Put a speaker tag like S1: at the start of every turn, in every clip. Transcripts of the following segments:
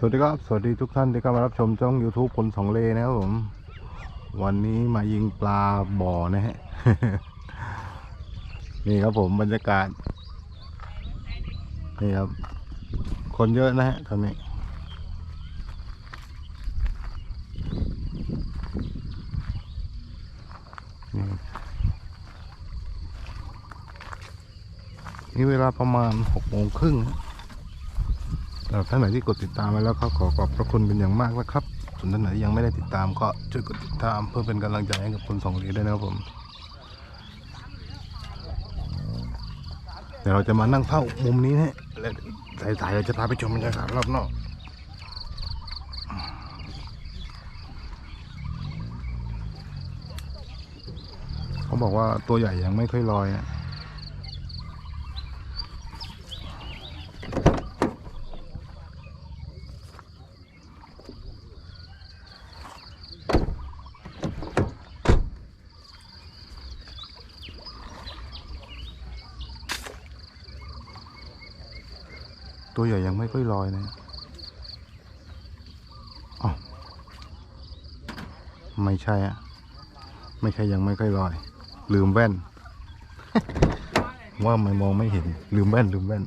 S1: สวัสดีครับ สวัสดีทุกท่านที่เข้ามารับชมช่อง YouTube คนสองเลนะครับผม วันนี้มายิงปลาบ่อนะฮะ นี่ครับผมบรรยากาศ นี่ครับ คนเยอะนะฮะตอนนี้ นี่นี่เวลาประมาณหกโมงครึ่ง ท่านไหนที่กดติดตามมาแล้วก็ขอขอบพระคุณเป็นอย่างมากนะครับ ส่วนท่านไหนยังไม่ได้ติดตามก็ช่วยกดติดตามเพื่อเป็นกำลังใจให้กับคนสองเหรียญด้วยนะครับผมเดี๋ยวเราจะมานั่งเฝ้ามุมนี้นะฮะและสายๆเราจะพาไปชมบรรยากาศรอบนอกเขาบอกว่าตัวใหญ่ยังไม่ค่อยลอยนะ ตัวใหญ่ยังไม่ค่อยลอยนะอ๋อไม่ใช่อะไม่ใช่ยังไม่ค่อยลอย ลืมแว่น ว่าไม่มองไม่เห็น ลืมแว่น ลืมแว่น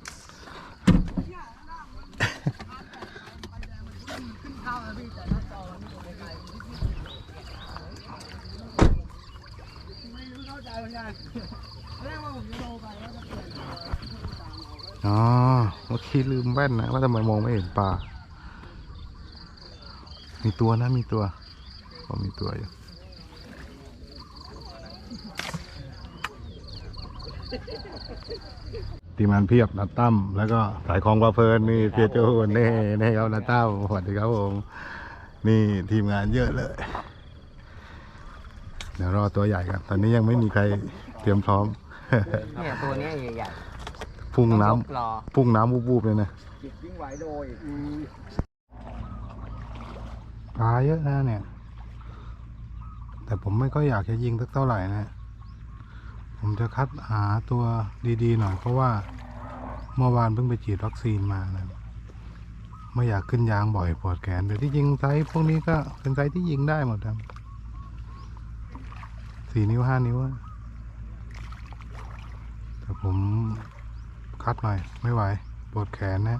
S1: อ๋ อเมื่อกี้ลืมแว่นนะว่าทำไมมองไม่เห็นปลา มีตัวนะมีตัวก็มีตัวอยู่ทีมงานเพียบนัดตั้มแล้วก็สายของปลาเพลินนี่เพียโจเน่เน่ครับนัดตั้มสวัสดีครับผมนี่ทีมงานเยอะเลย เดี๋ยวรอตัวใหญ่ครับตอนนี้ยังไม่มีใครเตรียมพร้อม
S2: เนี่ยตัวนี้ใหญ่
S1: พุ่ง
S2: ๆ
S1: น้ำ
S2: ต้องยกรอ
S1: พุ่งน้ำวูบๆเลยนะ
S2: ยิ่งไหวโดย
S1: ปลาเยอะนะเนี่ย แต่ผมไม่ค่อยอยากจะยิงสักเท่าไหร่นะ ผมจะคัดหาตัวดีๆหน่อยเพราะว่าเมื่อวานเพิ่งไปฉีดวัคซีนมานะไม่อยากขึ้นยางบ่อยปวดแขนแต่ที่ยิงไซส์พวกนี้ก็เป็นไซส์ที่ยิงได้หมดครับสี่นิ้วห้านิ้วอะแต่ผม คัดหน่อย ไม่ไหว ปวดแขนนะ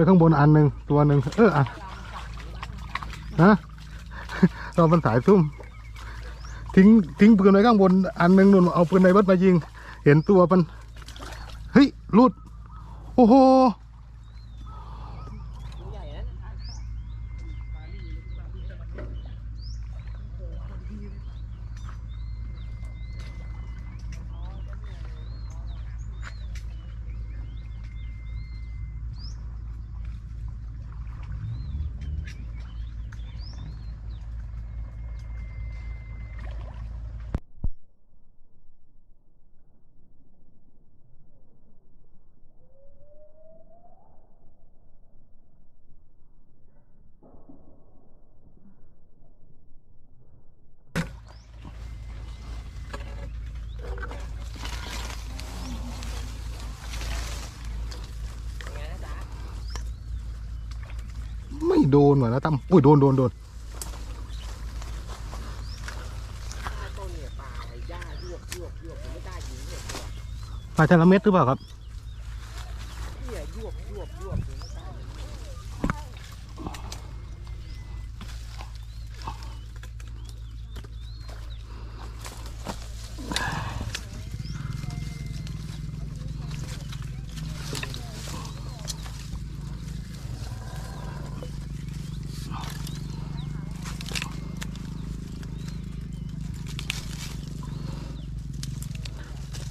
S2: ไป
S1: ข้างบนอันหนึ่งตัวหนึ่งเอออะฮะเราเป็นสายซุ่ม ทิ้งทิ้งปืนไว้ข้างบนอันหนึ่งนุ่นเอาปืนในรถมายิง เห็นตัวมันเฮ้ยลุด โอ้โห โดนว่ะแล้วตั้มอุ้ยโดนโดนโดน
S2: ต้นเนี่ยปลาไอ้หญ้ายวกยวกยวกผมไม่กล้ายิงเนี่ยตัว
S1: ปลาจระเม็ดหรือเปล่าครับ
S2: เหี้ยยวกยวกยวกผมไม่กล้ายิง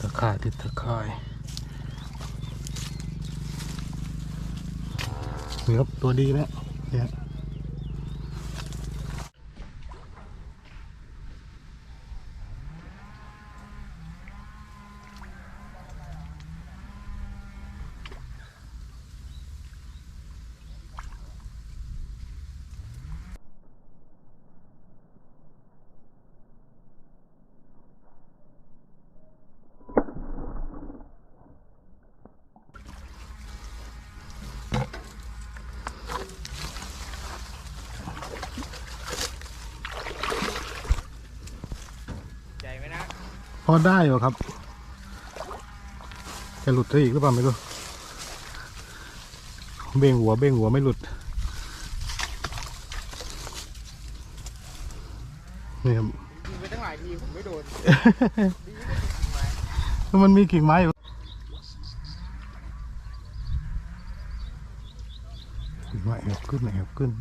S1: ตะ ข่ายติดตะข่ายนี่ครับตัวดีแล้วเนี่ย อได้อยู่ครับ จะหลุดได้อีกหรือเปล่าไม่รู้ เบ่งหัวเบ่งหัวไม่หลุด นี่ครับ
S2: ยิงไปตั้งหลายทีผมไม่โดน
S1: มันมีกิ่งไม้อยู่กิ่งไม้แอบขึ้นแอบขึ้น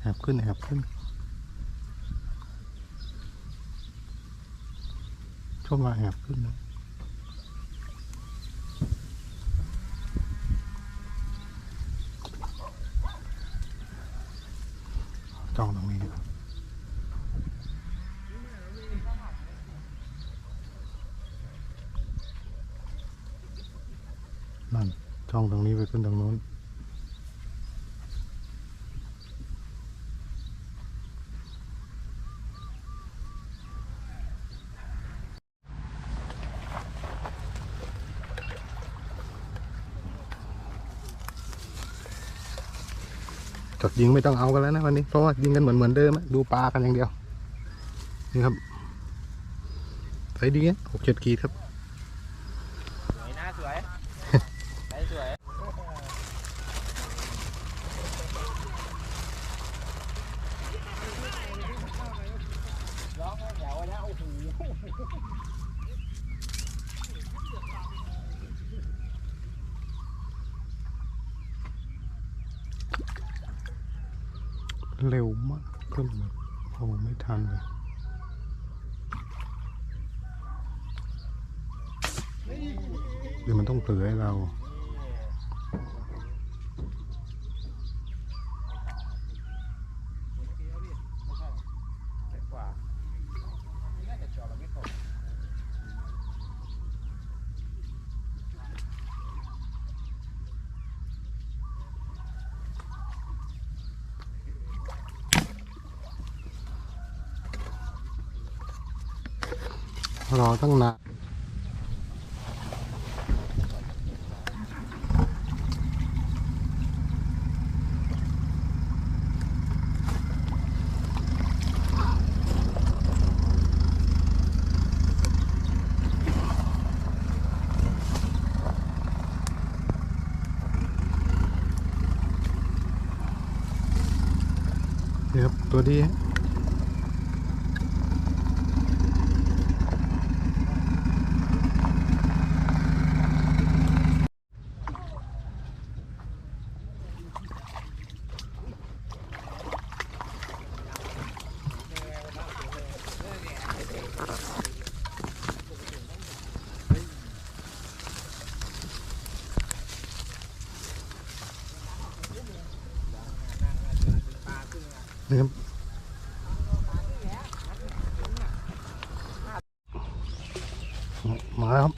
S1: แอบขึ้นแอบขึ้น ชอบมาแอบขึ้นนะจ้องตรงนี้ดีกว่านั่นจ้องตรงนี้ไปขึ้นตรงนู้น จดยิงไม่ต้องเอากันแล้วนะวันนี้เพราะว่ายิงกันเหมือนเหมือนเดิมอะดูปลากันอย่างเดียว นี่ครับใส่ดีอะหกเจ็ดขีดครับ
S2: สวยนะสวยใจสวยร้องแถวนะโอ้โห
S1: เร็วมากขึ้นแบบโอ้ไม่ทันเลยเดี๋ยวมันต้องเผลอให้เรา
S2: น่าจะจอเราไม่ตก
S1: รอตั้งนานนี่ครับตัวดีฮะ นี่ครับมาแล้วครับ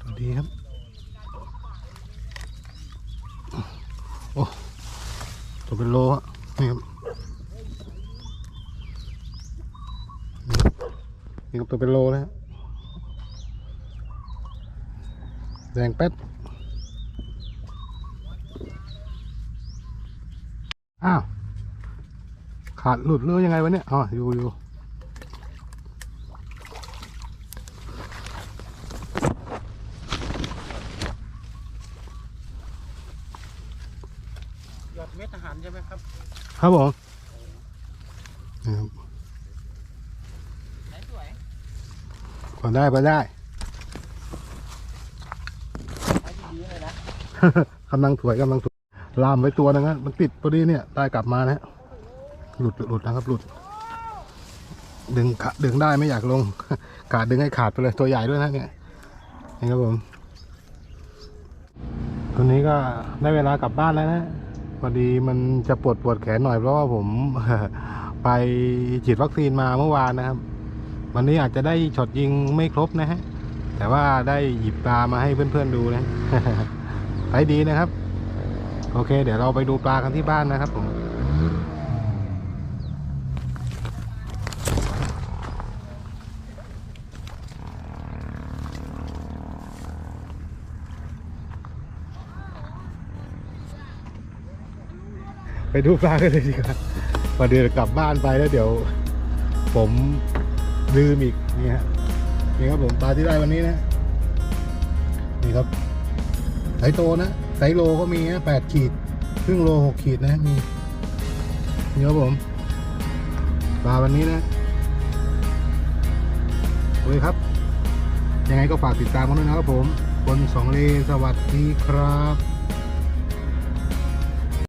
S1: ตัวดีครับ โอ้ตัวเป็นโลอะนี่ครับ ตัวเป็นโลแล้วฮะแดงแป๊ดอ้าว ขาดหลุดเรือยังไงวะเนี่ย อ๋อ อยู่อยู่
S2: หยอดเม็ดอาหารใช่ไหมครับ
S1: ครับผมนี่ครับ
S2: ไหนสวย
S1: พอ ได้พอได้
S2: ไอ้ดีๆเลยนะ
S1: กำลังถวยกำลังถวยลามไว้ตัวนึงนะมันติดพอดีเนี่ยได้กลับมานะหลุดหลุดนะครับหลุด ดึงขาดึงได้ไม่อยากลง ขาดดึงให้ขาดไปเลยตัวใหญ่ด้วยนะเนี่ยนี่ครับผมตัวนี้ก็ได้เวลากลับบ้านแล้วนะพอดีมันจะปวดปวดแขนหน่อยเพราะว่าผมไปฉีดวัคซีนมาเมื่อวานนะครับ วันนี้อาจจะได้ช็อตยิงไม่ครบนะฮะ แต่ว่าได้หยิบปลามาให้เพื่อนๆดูนะไปดีนะครับ โอเค เดี๋ยวเราไปดูปลากันที่บ้านนะครับผมไปดูปลากันเลยดีกว่าพอเดี๋ยวกลับบ้านไปแล้วเดี๋ยว ผม ลืมอีกนี่ฮะนี่ครับผมปลาที่ได้วันนี้นะนี่ครับไซส์โตนะไซส์โลก็มีนะแปดขีดครึ่งโลหกขีดนะมีนี่ครับผมปลาวันนี้นะโอเคครับยังไงก็ฝากติดตามกันด้วยนะครับผม บนสองเลสวัสดีครับ